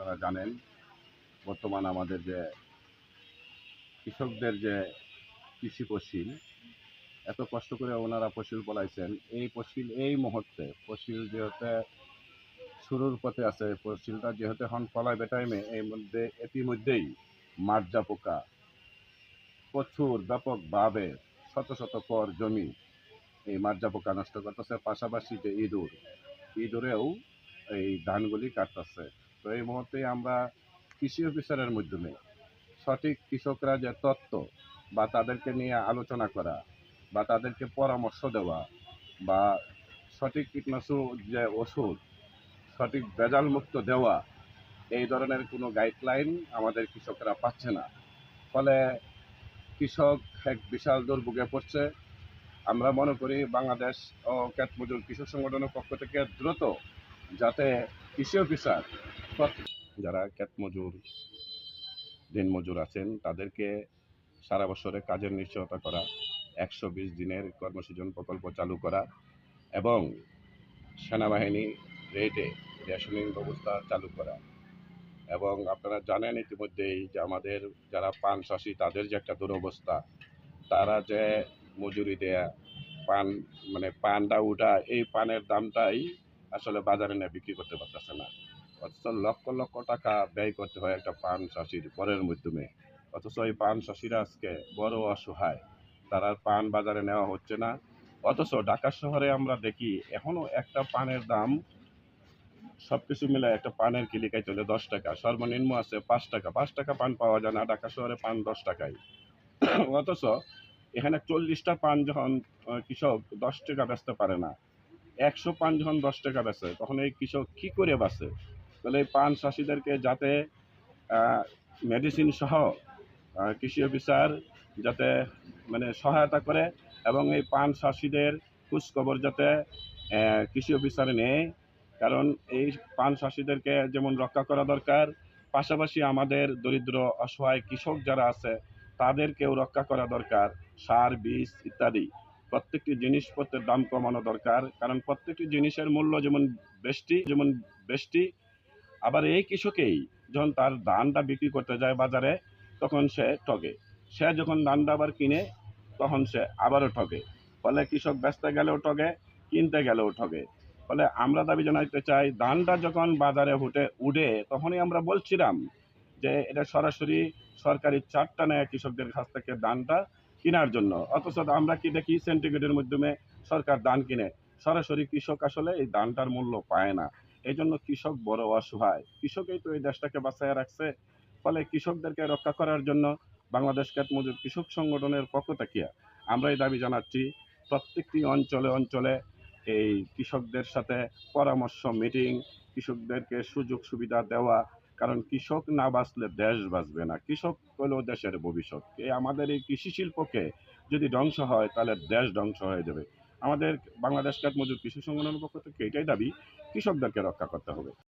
আপনারা জানেন, বর্তমান আমাদের যে কৃষকদের যে কৃষি ফসিল, এত কষ্ট করে ওনারা ফসিল বলাইছেন এই ফসিল, এই মুহূর্তে ফসিল যেহেতু শুরুর পথে আছে, ফসিলটা যেহেতু এখন ফলাইবে টাইমে এই মধ্যে, ইতিমধ্যেই মার্জা পোকা প্রচুর ব্যাপকভাবে শত শত কর জমি এই মার্জা পোকা নষ্ট করতেছে। পাশাপাশি যে ইঁদুর, ইঁদুরেও এই ধানগুলি কাটতেছে। তো এই মুহূর্তে আমরা কৃষি অফিসারের মাধ্যমে সঠিক কৃষকরা যে তত্ত্ব বা তাদেরকে নিয়ে আলোচনা করা বা তাদেরকে পরামর্শ দেওয়া বা সঠিক কীটনাশক যে ওষুধ, সঠিক ভেজাল মুক্ত দেওয়া, এই ধরনের কোনো গাইডলাইন আমাদের কৃষকরা পাচ্ছে না। ফলে কৃষক এক বিশাল দুর্ভোগে পড়ছে। আমরা মনে করি বাংলাদেশ ও ক্যাট মজুর কৃষক সংগঠনের পক্ষ থেকে দ্রুত যাতে কৃষি অফিসার যারা ক্যাট মজুর, দিন মজুর আছেন, তাদেরকে সারা বছরে কাজের নিশ্চয়তা করা, একশো বিশ দিনের কর্মসৃজন প্রকল্প চালু করা এবং সেনাবাহিনী রেটে রেশনিং ব্যবস্থা চালু করা। এবং আপনারা জানেন ইতিমধ্যেই যে আমাদের যারা পান চাষি, তাদের যে একটা দুরবস্থা, তারা যে মজুরি দেয়া, পান মানে পানটা উঠা, এই পানের দামটাই আসলে বাজারে নিয়ে, বিক্রি করতে পারতেছে না। অথচ লক্ষ লক্ষ টাকা ব্যয় করতে হয় একটা পান চাষির পরের মাধ্যমে। অথচ এই পান চাষিরা আজকে বড় অসহায়। তারা পান বাজারে নেওয়া হচ্ছে না। অথচ ঢাকা শহরে আমরা দেখি এখনও একটা পানের দাম সব কিছু মিলে একটা পানের কিলিকায় চলে দশ টাকা। সর্বনিম্ন আছে পাঁচ টাকা। পাঁচ টাকা পান পাওয়া যায় না। ঢাকা শহরে পান দশ টাকায়। অথচ এখানে চল্লিশটা পান যখন কৃষক দশ টাকা বেচতে পারে না। একশো পান যখন দশ টাকা বেচে, তখন এই কৃষক কি করে বাঁচে? তাহলে এই পান চাষিদেরকে যাতে মেডিসিন সহ কৃষি অফিসার যাতে মানে সহায়তা করে এবং এই পান চাষিদের খোঁজখবর যাতে কৃষি অফিসার নেয়। কারণ এই পান চাষিদেরকে যেমন রক্ষা করা দরকার, পাশাপাশি আমাদের দরিদ্র, অসহায় কৃষক যারা আছে, তাদেরকেও রক্ষা করা দরকার। সার, বীজ ইত্যাদি। প্রত্যেকটি জিনিসপত্রের দাম কমানো দরকার। কারণ প্রত্যেকটি জিনিসের মূল্য যেমন বেশি যেমন বেশি আবার এই কৃষকেই যখন তার ধানটা বিক্রি করতে যায় বাজারে, তখন সে ঠগে। সে যখন ধানটা আবার কিনে, তখন সে আবারও ঠগে। ফলে কৃষক বেচতে গেলেও ঠগে, কিনতে গেলেও ঠগে। ফলে আমরা দাবি জানাইতে চাই, ধানটা যখন বাজারে উঠে উঠে, তখনই আমরা বলছিলাম যে এটা সরাসরি সরকারি চারটা নেয় কৃষকদের কাছ থেকে ধানটা কেনার জন্য। অথচ আমরা কি দেখি, সেন্টিগ্রেডের মাধ্যমে সরকার ধান কিনে। সরাসরি কৃষক আসলে এই ধানটার মূল্য পায় না। এই জন্য কৃষক বড় অসহায়। কৃষকই তো এই দেশটাকে বাঁচায় রাখছে। ফলে কৃষকদেরকে রক্ষা করার জন্য বাংলাদেশ ক্যাট মজুর কৃষক সংগঠনের পক্ষ থেকে আমরা এই দাবি জানাচ্ছি, প্রত্যেকটি অঞ্চলে অঞ্চলে এই কৃষকদের সাথে পরামর্শ, মিটিং, কৃষকদেরকে সুযোগ সুবিধা দেওয়া, কারণ কৃষক না বাঁচলে দেশ বাঁচবে না। কৃষক হলো দেশের ভবিষ্যৎ। এই আমাদের এই কৃষি শিল্পকে যদি ধ্বংস হয়, তাহলে দেশ ধ্বংস হয়ে যাবে। আমাদের বাংলাদেশ কাঠ মজুর কৃষি সংগঠনের পক্ষ থেকে এটাই দাবি কৃষকদেরকে রক্ষা করতে হবে।